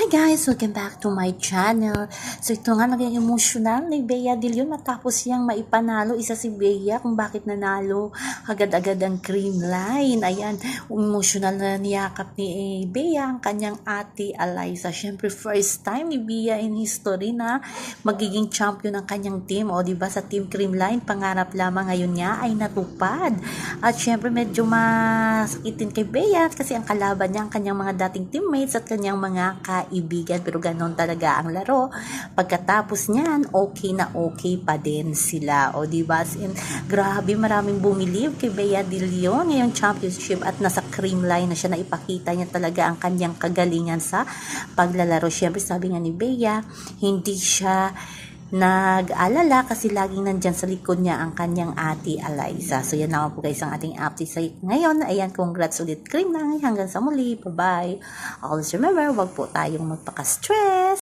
Hi guys! Welcome back to my channel. So ito nga naging emotional ni Bea De Leon matapos siyang maipanalo. Isa si Bea kung bakit nanalo agad-agad ang cream line. Ayan, emotional na niyakap ni eh, Bea ang kanyang ate Eliza. Siyempre first time ni Bea in history na magiging champion ng kanyang team. O di ba sa team cream line, pangarap lamang ngayon niya ay natupad. At syempre medyo masakitin kay Bea kasi ang kalaban niya ang kanyang mga dating teammates at kanyang mga kaibigan pero ganon talaga ang laro. Pagkatapos niyan okay na okay pa din sila. O di ba? Grabe maraming bumilib kay Bea De Leon ngayong championship at nasa cream line na siya na ipakita niya talaga ang kanyang kagalingan sa paglalaro. Syempre sabi nga ni Bea hindi siya nag-alala kasi laging nandyan sa likod niya ang kanyang ate Eliza. So yan naman po guys ang ating update sa ngayon. Ayan, congrats ulit cream lang. Hanggang sa muli. Bye-bye. Always remember, wag po tayong magpaka-stress.